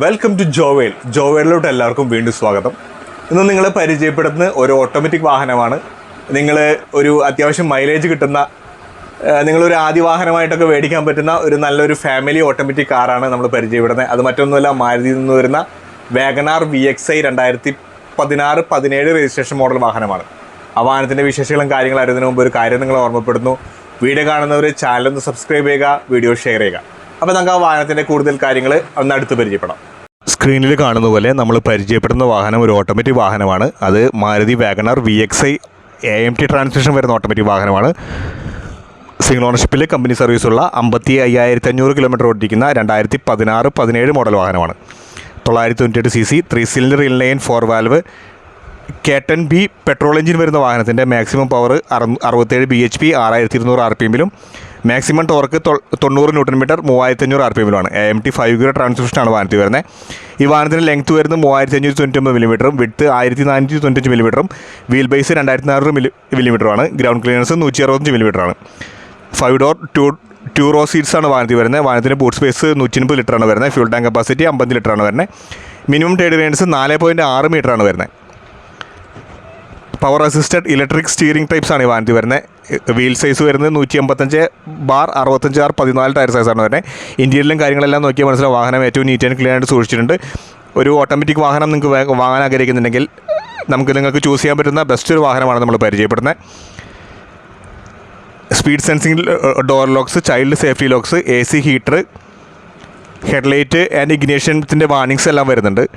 Welcome to ജോവേൽ ജോവേലിലോട്ട് എല്ലാവർക്കും വീണ്ടും സ്വാഗതം. ഇന്ന് നിങ്ങൾ പരിചയപ്പെടുന്ന ഒരു ഓട്ടോമാറ്റിക് വാഹനമാണ്. നിങ്ങൾ ഒരു അത്യാവശ്യം മൈലേജ് കിട്ടുന്ന നിങ്ങളൊരു ആദ്യ വാഹനമായിട്ടൊക്കെ മേടിക്കാൻ പറ്റുന്ന ഒരു നല്ലൊരു ഫാമിലി ഓട്ടോമാറ്റിക് കാറാണ് നമ്മൾ പരിചയപ്പെടുന്നത്. അത് മറ്റൊന്നുമല്ല മാരുതി നിന്ന് വരുന്ന വാഗനാർ വി എക്സ് ഐ രണ്ടായിരത്തി പതിനാറ് പതിനേഴ് രജിസ്ട്രേഷൻ മോഡൽ വാഹനമാണ്. ആ വാഹനത്തിന്റെ വിശേഷങ്ങളും കാര്യങ്ങളും അറിയുന്നതിന് മുമ്പ് ഒരു കാര്യം നിങ്ങൾ ഓർമ്മപ്പെടുന്നു വീഡിയോ കാണുന്നവർ ചാനൽ ഒന്ന് സബ്സ്ക്രൈബ് ചെയ്യുക വീഡിയോ ഷെയർ ചെയ്യുക. അപ്പോൾ നമുക്ക് ആ വാഹനത്തിന്റെ കൂടുതൽ കാര്യങ്ങൾ ഒന്ന് അടുത്ത് പരിചയപ്പെടാം. സ്ക്രീനിൽ കാണുന്ന പോലെ നമ്മൾ പരിചയപ്പെടുന്ന വാഹനം ഒരു ഓട്ടോമാറ്റിക് വാഹനമാണ്. അത് Maruti Wagon R V X I A M T transmission വരുന്ന ഓട്ടോമാറ്റിക് വാഹനമാണ്. സിംഗിൾ ഓണർഷിപ്പിൽ കമ്പനി സർവീസുള്ള അമ്പത്തി അയ്യായിരത്തി അഞ്ഞൂറ് കിലോമീറ്റർ ഓടിക്കുന്ന രണ്ടായിരത്തി പതിനാറ് പതിനേഴ് മോഡൽ വാഹനമാണ്. തൊള്ളായിരത്തി തൊണ്ണൂറ്റി C C three cylinder inline four valve K ten B petrol engine വരുന്ന വാഹനത്തിന്റെ മാക്സിമം പവർ അറുപത്തേഴ് ബി എച്ച് പി ആറായിരത്തി ഇരുന്നൂറ് ആർ പി എമ്മിലും മാക്സിമം ടോർക്ക് തൊണ്ണൂറ് ന്യൂട്ടൺ മീറ്റർ മൂവായിരത്തി അഞ്ഞൂറ് R P എമ്മിലാണ് A M T five gear ട്രാൻസ്മിഷനാണ് വാഹനത്തിൽ വരുന്നത്. ഈ വാഹനത്തിന് ലെങ്ത് വരുന്നത് മൂവായിരത്തി അഞ്ഞൂറ്റി തൊണ്ണൂറ്റൊമ്പത് മില്ലിമീറ്ററും വിട്ട് ആയിരത്തി നാനൂറ്റി തൊണ്ണൂറ്റഞ്ച് മില്ലിമീറ്ററും വീൽ ബേസ് രണ്ടായിരത്തി നാനൂറ് മില്ലി മില്ലിമീറ്ററുമാണ് ഗ്രൗണ്ട് ക്ലിയറൻസ് നൂറ്റി അറുപത്തഞ്ച് മില്ലിമീറ്ററാണ് five door two two row seats ആണ് വാഹനത്തിൽ വരുന്നത്. വാഹനത്തിന് ബൂട്ട് സ്പേസ് നൂറ്റി അൻപത് ലിറ്ററാണ് വരുന്നത്. ഫ്യൂൾ ടാങ്ക് കപ്പാസിറ്റി അമ്പത് ലിറ്ററാണ് വരുന്നത്. മിനിമം ടൈഡ് റേൻസ് നാല് പോയിന്റ് ആറ് മീറ്ററാണ് വരുന്നത്. Power assisted electric steering types ആണ് ഈ വാഹനത്തിൽ വരുന്നത്. വീൽ സൈസ് വരുന്നത് നൂറ്റി എൺപത്തഞ്ച് ബാർ അറുപത്തഞ്ച് ആർ പതിനാല് ടയർ സൈസാണ് വരുന്നത് ഇന്റീരിയലും കാര്യങ്ങളെല്ലാം നോക്കിയാൽ മനസ്സിലാവും. വാഹനം ഏറ്റവും നീറ്റ് ആൻഡ് ക്ലിയർ ആയിട്ട് സൂക്ഷിച്ചിട്ടുണ്ട്. ഒരു ഓട്ടോമാറ്റിക് വാഹനം നിങ്ങൾക്ക് വാങ്ങാൻ ആഗ്രഹിക്കുന്നുണ്ടെങ്കിൽ നമുക്ക് നിങ്ങൾക്ക് ചൂസ് ചെയ്യാൻ പറ്റുന്ന ബെസ്റ്റ് ഒരു വാഹനമാണ് നമ്മൾ പരിചയപ്പെടുന്നത് speed sensing door locks child safety locks A C heater headlight and ഇഗ്നേഷൻസിന്റെ warnings എല്ലാം വരുന്നുണ്ട്.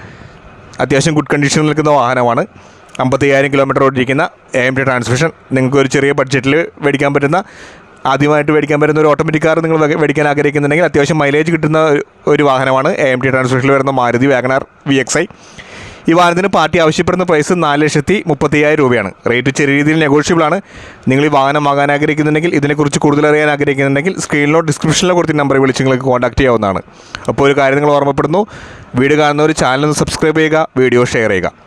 അത്യാവശ്യം ഗുഡ് കണ്ടീഷനിൽ നിൽക്കുന്ന വാഹനമാണ്. അമ്പത്തയ്യായിരം കിലോമീറ്റർ ഓടിയിരിക്കുന്ന എ എം ടി ട്രാൻസ്മിഷൻ നിങ്ങൾക്ക് ഒരു ചെറിയ ബഡ്ജറ്റിൽ മേടിക്കാൻ പറ്റുന്ന ആദ്യമായിട്ട് മേടിക്കാൻ പറ്റുന്ന ഒരു ഓട്ടോമാറ്റിക് കാർ നിങ്ങൾ മേടിക്കാൻ ആഗ്രഹിക്കുന്നുണ്ടെങ്കിൽ അത്യാവശ്യം മൈലേജ് കിട്ടുന്ന ഒരു- വാഹനമാണ് എ എം ടി ട്രാൻസ്മിഷനിൽ വരുന്ന Maruti WagonR V X I ഈ വാഹനത്തിന് പാർട്ടി ആവശ്യപ്പെടുന്ന പ്രൈസ് നാല് ലക്ഷത്തി മുപ്പത്തയ്യായിരം രൂപയാണ്. റേറ്റ് ചെറിയ രീതിയിൽ നെഗോഷ്യബിൾ ആണ്. നിങ്ങൾ ഈ വാഹനം വാങ്ങാൻ ആഗ്രഹിക്കുന്നുണ്ടെങ്കിൽ ഇതിനെക്കുറിച്ച് കൂടുതൽ അറിയാൻ ആഗ്രഹിക്കുന്നുണ്ടെങ്കിൽ സ്ക്രീനിലോ ഡിസ്ക്രിപ്ഷനിലോ കൊടുത്ത നമ്പർ വിളിച്ച് നിങ്ങൾക്ക് കോൺടാക്ട് ചെയ്യാവുന്നതാണ്. അപ്പോൾ ഒരു കാര്യം നിങ്ങൾ ഓർമ്മപ്പെടുന്നു. വീഡിയോ കാണുന്നവർ ചാനൽ സബ്സ്ക്രൈബ് ചെയ്യുക വീഡിയോ ഷെയർ ചെയ്യുക.